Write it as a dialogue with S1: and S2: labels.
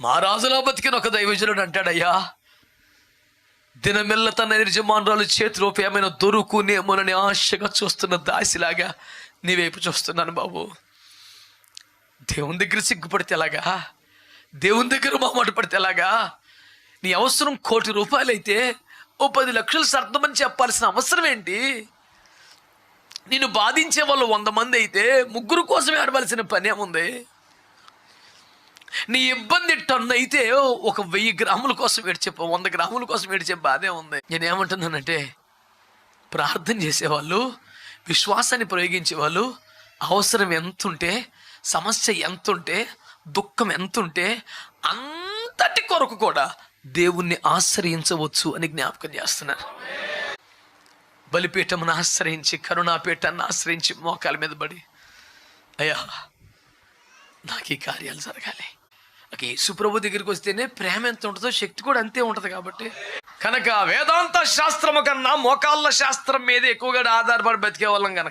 S1: మా రాజులా బతికిన ఒక దైవజనుడు అంటాడయ్యా. దినమెల్ల తన నిర్జమానురాలు చేతిలో ఏమైనా దొరుకునేమోనని ఆశగా చూస్తున్న దాసిలాగా నీ వైపు చూస్తున్నాను బాబు. దేవుని దగ్గర సిగ్గుపడితే ఎలాగా? దేవుని దగ్గర మామాట పడితే ఎలాగా? నీ అవసరం కోటి రూపాయలైతే ఓ పది లక్షలు సర్దమని చెప్పాల్సిన అవసరం ఏంటి? నిన్ను బాధించే వాళ్ళు వంద మంది అయితే ముగ్గురు కోసమే ఆడవలసిన పని ఏముంది? నీ ఇబ్బంది టన్ను అయితే ఒక వెయ్యి గ్రాముల కోసం ఏడ్చే వంద గ్రాముల కోసం ఏడ్చే బాధే ఉంది. నేను ఏమంటున్నానంటే ప్రార్థన చేసేవాళ్ళు విశ్వాసాన్ని ప్రయోగించే వాళ్ళు అవసరం ఎంతుంటే సమస్య ఎంతుంటే దుఃఖం ఎంతుంటే అంతటి కొరకు కూడా దేవుణ్ణి ఆశ్రయించవచ్చు అని జ్ఞాపకం చేస్తున్నారు. బలిపీఠమును ఆశ్రయించి కరుణాపీఠాన్ని ఆశ్రయించి మోకాల మీద పడి అయ్యా నాకు ఈ కార్యాలు జరగాలి. నాకు సుప్రభు దగ్గరికి వస్తేనే ప్రేమ ఎంత ఉంటుందో శక్తి కూడా అంతే ఉంటుంది కాబట్టి. కనుక వేదాంత శాస్త్రము కన్నా మోకాళ్ళ శాస్త్రం మీద ఎక్కువగా ఆధారపడి బతికే వాళ్ళం కనుక